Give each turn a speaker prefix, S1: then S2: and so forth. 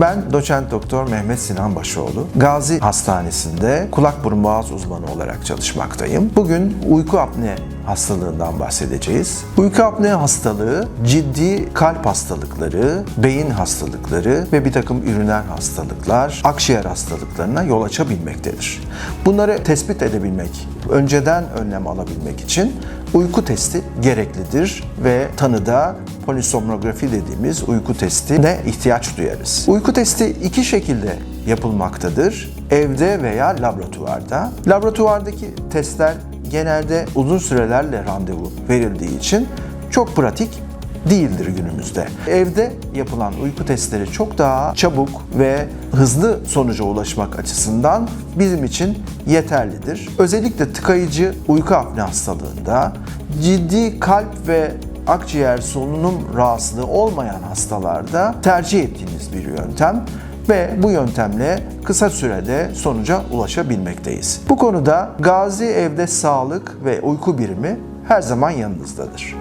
S1: Ben doçent doktor Mehmet Sinan Başoğlu. Gazi Hastanesi'nde kulak burun boğaz uzmanı olarak çalışmaktayım. Bugün uyku apne hastalığından bahsedeceğiz. Uyku apne hastalığı ciddi kalp hastalıkları, beyin hastalıkları ve bir takım üriner hastalıklar, akciğer hastalıklarına yol açabilmektedir. Bunları tespit edebilmek, önceden önlem alabilmek için uyku testi gereklidir ve tanıda polisomnografi dediğimiz uyku testine ihtiyaç duyarız. Uyku testi iki şekilde yapılmaktadır. Evde veya laboratuvarda. Laboratuvardaki testler genelde uzun sürelerle randevu verildiği için çok pratik değildir günümüzde. Evde yapılan uyku testleri çok daha çabuk ve hızlı sonuca ulaşmak açısından bizim için yeterlidir. Özellikle tıkayıcı uyku apne hastalığında ciddi kalp ve akciğer solunum rahatsızlığı olmayan hastalarda tercih ettiğimiz bir yöntem ve bu yöntemle kısa sürede sonuca ulaşabilmekteyiz. Bu konuda Gazi Evde Sağlık ve Uyku Birimi her zaman yanınızdadır.